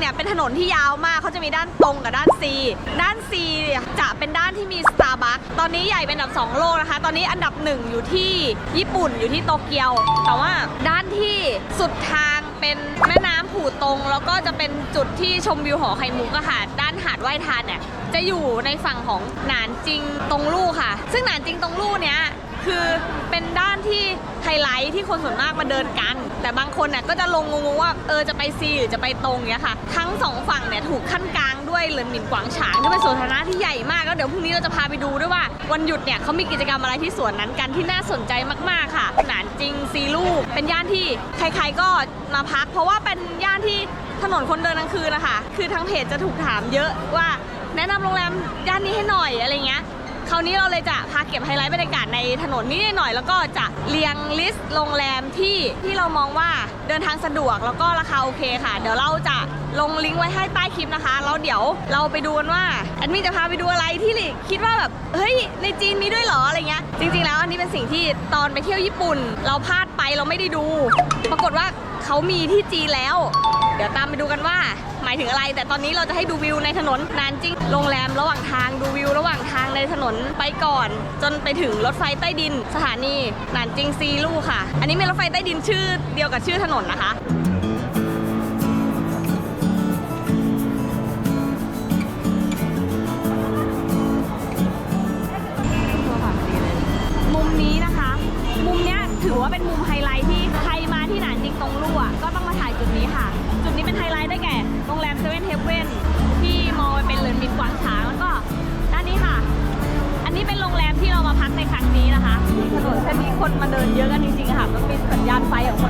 เนี่ยเป็นถนนที่ยาวมากเขาจะมีด้านตรงกับด้าน C ด้าน C เนี่ยจะเป็นด้านที่มี Starbucks ตอนนี้ใหญ่เป็นอันดับ 2 โลกนะคะ ตอนนี้อันดับ 1 อยู่ที่ญี่ปุ่นอยู่ที่โตเกียว แต่ว่าด้านที่สุดทางเป็นแม่น้ำผู่ตรง แล้วก็จะเป็นจุดที่ชมวิวหอไข่มุกอะค่ะ ด้านหาดไหว้ทานเนี่ยจะอยู่ในฝั่งของหนานจิงตรงลู่ค่ะ ซึ่งหนานจิงตรงลู่เนี้ยคือเป็นด้านที่ไฮไลท์ที่คนส่วนมากมาเดินกัน แต่บางคนเนี่ยก็จะลงงงว่าเออจะไปซีหรือจะไปตรงเนี้ยค่ะ ทั้งสองฝั่งเนี่ยถูกขั้นกลางด้วยเหลินหมินกวางฉางที่เป็นสวนสาธารณะที่ใหญ่มากแล้วเดี๋ยวพรุ่งนี้เราจะพาไปดูด้วยว่าวันหยุดเนี่ยเขามีกิจกรรมอะไรที่สวนนั้นกันที่น่าสนใจมากๆค่ะหนานจริงซีลูกเป็นย่านที่ใคร ๆก็มาพัก เพราะว่าเป็นย่านที่ถนนคนเดินกลางคืนนะคะ คือทางเพจจะถูกถามเยอะว่า แนะนำโรงแรมย่านนี้ให้หน่อยอะไรเงี้ย คราวนี้เราเลยจะพาเก็บไฮไลท์บรรยากาศในถนนนี้หน่อยแล้วก็จะเรียงลิสต์โรงแรมที่ที่เรามองว่าเดินทางสะดวกแล้วก็ราคาโอเคค่ะ เดี๋ยวเราจะลงลิงก์ไว้ให้ใต้คลิปนะคะแล้วเดี๋ยวเราไปดูกันว่าแอดมินจะพาไปดูอะไรที่คิดว่าแบบ เฮ้ยในจีนมีด้วยเหรออะไรเงี้ยจริง ๆ แล้วอันนี้เป็นสิ่งที่ตอนไปเที่ยวญี่ปุ่น เราพลาดไปเราไม่ได้ดู ปรากฏว่าเขามีที่จีนแล้ว เดี๋ยวตามไปดูกันว่า หมายถึงอะไร แต่ตอนนี้เราจะให้ดูวิวในถนนนานจริงโรงแรมระหว่างทางดูวิวระหว่างทางในถนนไปก่อน จนไปถึงรถไฟใต้ดิน สถานีนานจริงซีลู่ค่ะ อันนี้เป็นรถไฟใต้ดินชื่อเดียวกับชื่อถนนนะคะ เป็นมุมไฮไลท์ที่ใครมาที่หนานจริงตรงลู่อะก็ต้องมาถ่ายจุดนี้ค่ะ จุดนี้เป็นไฮไลท์ได้แก่โรงแรมเซเว่นเทเว่นที่มองไปเป็นเหลินบินกวางช้างแล้วก็ด้านนี้ค่ะ อันนี้เป็นโรงแรมที่เรามาพักในครั้งนี้นะคะถนนเส้นนี้คนมาเดินเยอะกันจริงๆค่ะมันเป็นสัญญาณไฟของคน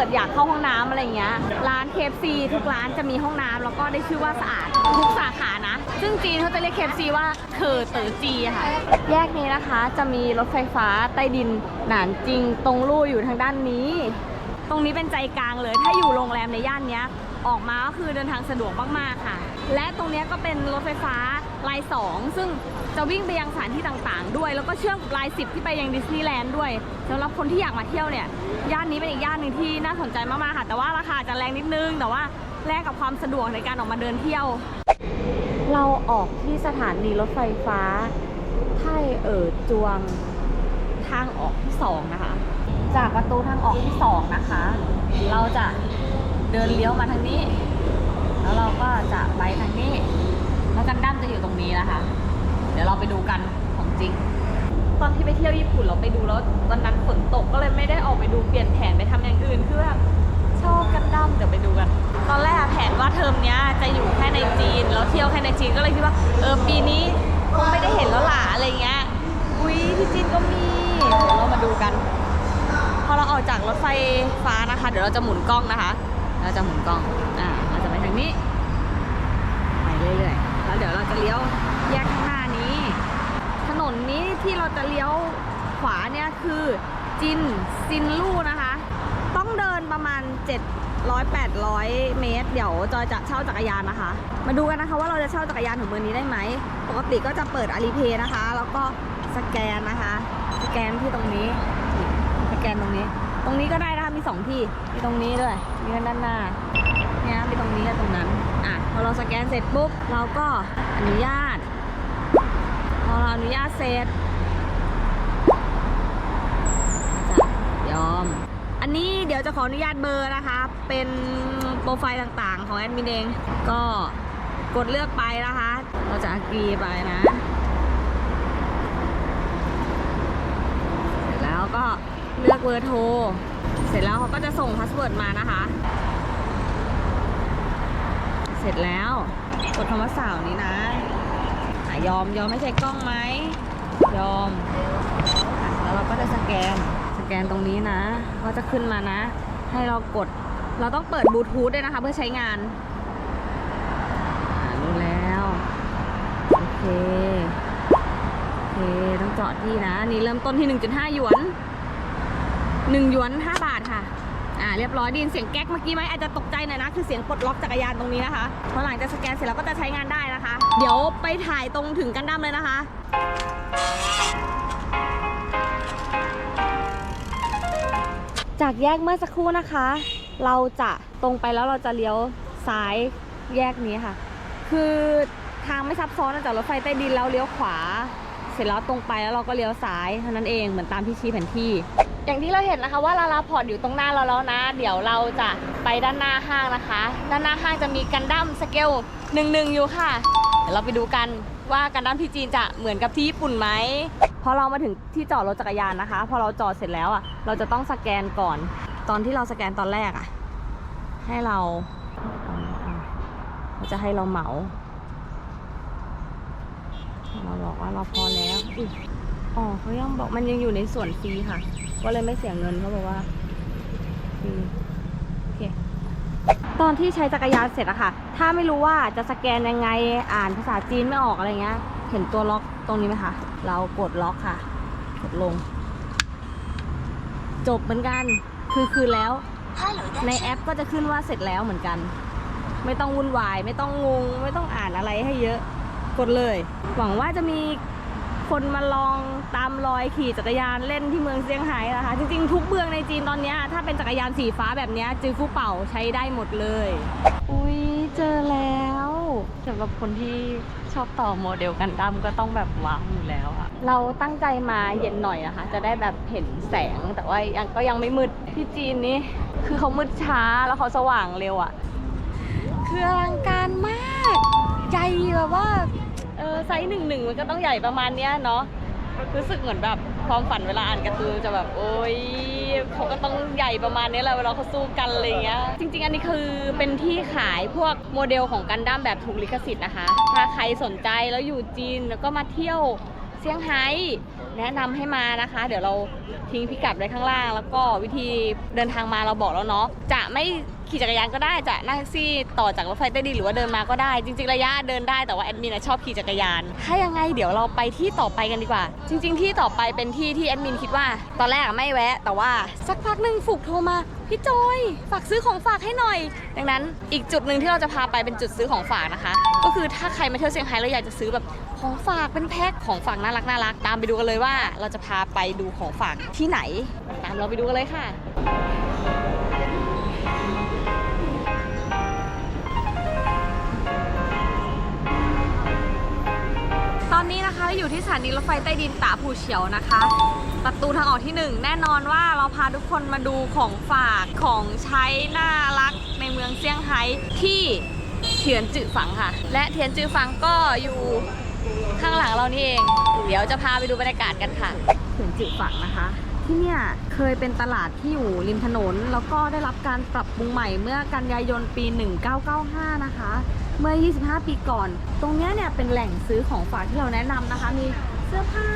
กิดอยากเข้าห้องน้ำอะไรเงี้ยร้าน KFC ทุกร้านจะมีห้องน้ำแล้วก็ได้ชื่อว่าสะอาดทุกสาขานะ ซึ่งจีนเขาจะเรียก KFC ว่าเคอเต๋อจีค่ะ แยกนี้นะคะจะมีรถไฟฟ้าใต้ดินหนานจริงตรงลู่อยู่ทางด้านนี้ ตรงนี้เป็นใจกลางเลย ถ้าอยู่โรงแรมในย่านเนี้ยออกมาก็คือเดินทางสะดวกมากๆค่ะ และตรงเนี้ยก็เป็นรถไฟฟ้า ลาย 2 ซึ่งจะวิ่งไปยังสถานที่ต่างๆ ด้วย แล้วก็เชื่อมกับลาย 10 ที่ไปยังดิสนีย์แลนด์ด้วยสำหรับคนที่อยากมาเที่ยวเนี่ย ย่านนี้เป็นอีกย่านหนึ่งที่น่าสนใจมากๆค่ะ แต่ว่าราคาจะแรงนิดนึง แต่ว่าแลกกับความสะดวกในการออกมาเดินเที่ยว เราออกที่สถานีรถไฟฟ้าไทเอ๋อจวงทางออกที่สองนะคะ จากประตูทางออกที่สองนะคะ เราจะเดินเลี้ยวมาทางนี้ แล้วเราก็จะไปทางนี้ อยู่ตรงนี้นะคะ เดี๋ยวเราไปดูกันของจริง ตอนที่ไปเที่ยวญี่ปุ่นเราไปดูแล้ววันนั้นฝนตกก็เลยไม่ได้ออกไปดูเปลี่ยนแผนไปทำอย่างอื่นคือชอบกันดั้มเดี๋ยวไปดูกัน ตอนแรกแผนว่าเทอมนี้จะอยู่แค่ในจีนแล้วเที่ยวแค่ในจีนก็เลยคิดว่าเออปีนี้คงไม่ได้เห็นแล้วล่ะอะไรเงี้ยอุ้ยที่จีนก็มีเดี๋ยวเรามาดูกัน พอเราออกจากรถไฟฟ้านะคะ เดี๋ยวเราจะหมุนกล้องนะคะ เราจะหมุนกล้องอ่าเราจะไปทางนี้ ไปเรื่อยๆ แล้ว เดี๋ยวเราจะเลี้ยวแยกข้างหน้านี้ ถนนนี้ที่เราจะเลี้ยวขวาเนี่ยคือจินซินลู่นะคะ ต้องเดินประมาณ 700 800 เมตร เดี๋ยวจอยจะเช่าจักรยานนะคะ มาดูกันนะคะว่าเราจะเช่าจักรยานถึงเบอร์นี้ได้ไหม ปกติก็จะเปิดอาลีเพย์นะคะ แล้วก็สแกนนะคะ สแกนที่ตรงนี้ สแกนตรงนี้ ตรงนี้ก็ได้นะคะ มีสองที่ มีตรงนี้ด้วย มีด้านหน้า อะพอเราสแกนเสร็จปุ๊บเราก็อนุญาต พอเราอนุญาตเสร็จจะยอม อันนี้เดี๋ยวจะขออนุญาตเบอร์นะคะ เป็นโปรไฟล์ต่างๆ ของแอดมินเองก็กดเลือกไปนะคะ เราจะอกรีไปนะ เสร็จแล้วก็เลือกเบอร์โทร เสร็จแล้วเขาก็จะส่งพาสเวิร์ดมานะคะ เสร็จแล้ว กดคำว่าสาวนี้นะยอมยอมไม่ใช้กล้องไหมยอม แล้วเราก็จะสแกนสแกนตรงนี้นะ ก็จะขึ้นมานะ ให้เรากดเราต้องเปิดบลูทูธด้วยนะคะ เพื่อใช้งานรู้แล้วโอเคโอเคต้องเจาะที่นะ นี่เริ่มต้นที่ 1.5 หยวน 1 หยวน 5 บาทค่ะ อ่าเรียบร้อยดินเสียงแก๊กเมื่อกี้ไหมอาจจะตกใจหน่อยนะคือเสียงปลดล็อกจักรยานตรงนี้นะคะพอหลังจากสแกนเสร็จแล้วก็จะใช้งานได้นะคะ เดี๋ยวไปถ่ายตรงถึงกันดั้มเลยนะคะจากแยกเมื่อสักครู่นะคะ เราจะตรงไปแล้วเราจะเลี้ยวซ้ายแยกนี้ค่ะ คือทางไม่ซับซ้อนนะจากรถไฟใต้ดินแล้วเลี้ยวขวา ร็จแล้วตรงไปแล้วเราก็เลี้ยวซ้ายเท่านั้นเองเหมือนตามที่ชี้แผนที่ อย่างที่เราเห็นนะคะว่าลาลาพอร์ตอยู่ตรงหน้าเราแล้วนะ เดี๋ยวเราจะไปด้านหน้าห้างนะคะ ด้านหน้าห้างจะมีกันดั้มสเกลหนึ่งหนึ่งอยู่ค่ะเดี๋ยวเราไปดูกันว่ากันดั้มที่จีนจะเหมือนกับที่ญี่ปุ่นไหมพอเรามาถึงที่จอดรถจักรยานนะคะ พอเราจอดเสร็จแล้วอะเราจะต้องสแกนก่อน ตอนที่เราสแกนตอนแรกอะ ให้เราเขาจะให้เราเหมา เราบอกว่าเราพอแล้วอ๋อเขายังบอกมันยังอยู่ในส่วนฟรีค่ะ ก็เลยไม่เสียเงินเขาบอกว่าฟรีโอเคตอนที่ใช้จักรยานเสร็จอะค่ะ ถ้าไม่รู้ว่าจะสแกนยังไงอ่านภาษาจีนไม่ออกอะไรเงี้ย เห็นตัวล็อกตรงนี้ไหมคะ เรากดล็อกค่ะ กดลง จบเหมือนกัน คือคืนแล้ว ในแอปก็จะขึ้นว่าเสร็จแล้วเหมือนกัน ไม่ต้องวุ่นวาย ไม่ต้องงง ไม่ต้องอ่านอะไรให้เยอะ กดเลย หวังว่าจะมีคนมาลองตามรอยขี่จักรยานเล่นที่เมืองเซี่ยงไฮ้นะคะ จริงๆ ทุกเมืองในจีนตอนเนี้ยถ้าเป็นจักรยานสีฟ้าแบบเนี้ยจือฟู่เป่าใช้ได้หมดเลย อุ้ยเจอแล้วสำหรับคนที่ชอบต่อโมเดลกันดั้มก็ต้องแบบว้าวอยู่แล้วอะเราตั้งใจมาเย็นหน่อยนะคะ จะได้แบบเห็นแสงแต่ว่ายังก็ยังไม่มืดที่จีนนี่คือเขามืดช้าแล้วเขาสว่างเร็วอะคืออลังการมากใหญ่แบบว่า เออไซส์หนึ่งหนึ่งมันก็ต้องใหญ่ประมาณเนี้ยเนาะรู้สึกเหมือนแบบความฝันเวลาอ่านการ์ตูนจะแบบโอ๊ยเขาก็ต้องใหญ่ประมาณนี้แหละเวลาเขาสู้กันอะไรเงี้ยจริง ๆ อันนี้คือเป็นที่ขายพวกโมเดลของกันดั้มแบบถูกลิขสิทธิ์นะคะ ถ้าใครสนใจแล้วอยู่จีนแล้วก็มาเที่ยวเซี่ยงไฮ้แนะนำให้มานะคะ เดี๋ยวเราทิ้งพิกัดไว้ข้างล่าง แล้วก็วิธีเดินทางมาเราบอกแล้วเนาะจะไม่ ขี่จักรยานก็ได้จะนั่งแท็กซี่ต่อจากรถไฟใต้ดินหรือว่าเดินมาก็ได้ จริง ๆ ระยะเดินได้แต่ว่าแอดมินอะชอบขี่จักรยาน ถ้ายังไงเดี๋ยวเราไปที่ต่อไปกันดีกว่า จริง ๆ ที่ต่อไปเป็นที่ที่แอดมินคิดว่า ตอนแรกอะไม่แวะ แต่ว่าสักพักหนึ่งฟุกโทรมาพี่จอยฝากซื้อของฝากให้หน่อย ดังนั้นอีกจุดหนึ่งที่เราจะพาไปเป็นจุดซื้อของฝากนะคะ ก็คือถ้าใครมาเที่ยวเซี่ยงไฮ้แล้วอยากจะซื้อแบบของฝากเป็นแพ็คของฝากน่ารักน่ารักตามไปดูกันเลยว่า เราจะพาไปดูของฝากที่ไหน ตามเราไปดูกันเลยค่ะ อยู่ที่สถานีรถไฟใต้ดินตาผูเฉียวนะคะ ประตูทางออกที่หนึ่งแน่นอนว่าเราพาทุกคนมาดูของฝากของใช้น่ารักในเมืองเซี่ยงไฮ้ที่เทียนจือฝังค่ะ และเทียนจือฝังก็อยู่ข้างหลังเรานี่เอง เดี๋ยวจะพาไปดูบรรยากาศกันค่ะเทียนจือฝังนะคะที่เนี่ยเคยเป็นตลาดที่อยู่ริมถนน แล้วก็ได้รับการปรับปรุงใหม่เมื่อกันยายนปี 1995 นะคะ เมื่อ 25 ปีก่อน ตรงเนี้ยเนี่ยเป็นแหล่งซื้อของฝากที่เราแนะนำนะคะ มีเสื้อผ้า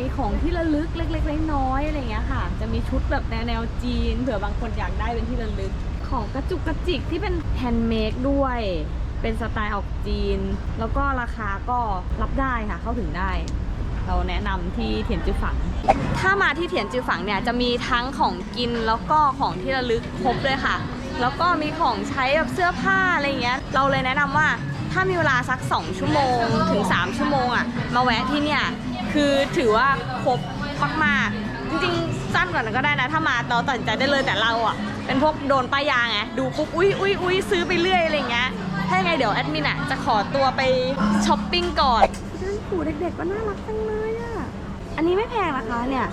มีของที่ระลึกเล็กๆน้อยๆอะไรเงี้ยค่ะ จะมีชุดแบบแนวแนวจีนเผื่อบางคนอยากได้เป็นที่ระลึก ของกระจุกกระจิกที่เป็นแฮนด์เมดด้วย เป็นสไตล์ออกจีน แล้วก็ราคาก็รับได้ค่ะ เข้าถึงได้ เราแนะนำที่เถียนจือฝัง ถ้ามาที่เถียนจือฝังเนี่ยจะมีทั้งของกินแล้วก็ของที่ระลึกครบเลยค่ะ แล้วก็มีของใช้แบบเสื้อผ้าอะไรเงี้ย เราเลยแนะนำว่าถ้ามีเวลาสัก 2 ชั่วโมงถึง 3 ชั่วโมงอะ มาแวะที่เนี่ย คือถือว่าครบมากๆ จริงๆ สั้นกว่านั้นก็ได้นะ ถ้ามาเราตัดสินใจได้เลยแต่เราอะ เป็นพวกโดนป้ายยาไง ดูปุ๊บอุ้ยอุ้ยอุ้ยซื้อไปเรื่อยอะไรเงี้ย ถ้ายังไงเดี๋ยวแอดมินอะจะขอตัวไปช้อปปิ้งก่อนนั่นผูเด็กๆก็น่ารักจังเลยอะ อันนี้ไม่แพงนะคะเนี่ย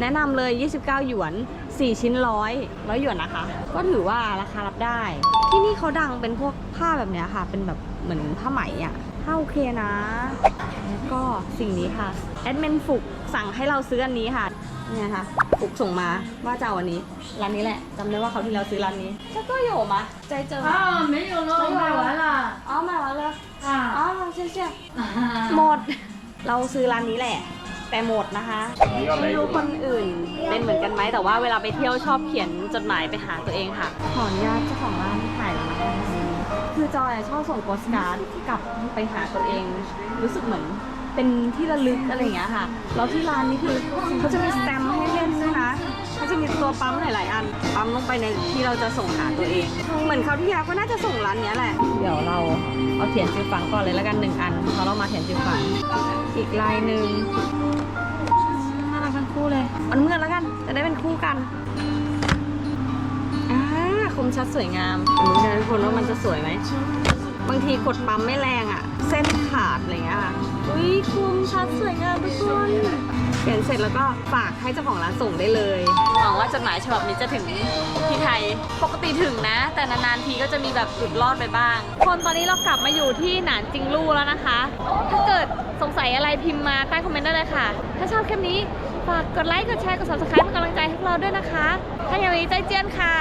แนะนำเลย 29 หยวน 4 ชิ้นร้อยร้อยหยวนนะคะ ก็ถือว่าราคารับได้ ที่นี่เขาดังเป็นพวกผ้าแบบเนี้ยค่ะ เป็นแบบเหมือนผ้าไหมอ่ะถ้าโอเคนะ แล้วก็สิ่งนี้ค่ะ แอดมินฟุกสั่งให้เราซื้ออันนี้ค่ะ เนี่ยค่ะฟุกส่งมาว่าจะเอาอันนี้ ร้านนี้แหละจำได้ว่าเขาวที่เราซื้อร้านนี้แล้วก็有吗在这吗啊，没有了，我卖完了。อ๋อมาแล้วเลย 啊 อ๋อเชี่ยเชี่ย หมด เราซื้อร้านนี้แหละ แต่หมดนะคะไม่รู้คนอื่นเป็นเหมือนกันไหมแต่ว่าเวลาไปเที่ยวชอบเขียนจดหมายไปหาตัวเองค่ะ ขออนุญาตเจ้าของร้านถ่ายนะคะคือจอยอะชอบส่งโปสการ์ดกลับไปหาตัวเอง รู้สึกเหมือนเป็นที่ระลึกอะไรอย่างเงี้ยค่ะแล้วที่ร้านนี้คือเขาจะมีสแตมป์ให้เล่นด้วยนะเขาจะมีตัวตัวปั๊มหลาย ๆ อัน ปั๊มลงไปในที่เราจะส่งหาตัวเอง เหมือนเขาวที่แล้วก็น่าจะส่งร้านเนี้ยแหละ เดี๋ยวเราเอาเทียนจือฝังก่อนเลยแล้วกันหนึ่งอันเพราะเรามาเทียนจือฝังอีกลายหนึ่งน่ารักทั้งคู่ เลยเอาน้ำเงินแล้วกัน จะได้เป็นคู่กันอ่าคมชัดสวยงามรู้กันทุกคนว่ามันจะสวยไหม บางทีกดปั๊มไม่แรงอะ เส้นขาดอะไรเงี้ยค่ะ อุ้ยคมชัดสวยงามทุกคนเขียนเสร็จแล้วก็ฝากให้เจ้าของร้านส่งได้เลยหวังว่าจดหมายฉบับนี้จะถึงที่ไทย ปกติถึงนะ แต่นานๆทีก็จะมีแบบหลุดรอดไปบ้าง คนตอนนี้เรากลับมาอยู่ที่หนานจิงลู่แล้วนะคะ ถ้าเกิดสงสัยอะไรพิมพ์มาใต้คอมเมนต์ได้เลยค่ะ ถ้าชอบคลิปนี้ ฝากกดไลค์ กดแชร์ กด subscribe เป็นกำลังใจให้พวกเราด้วยนะคะ ถ้าอย่างนี้ใจเจียนค่ะ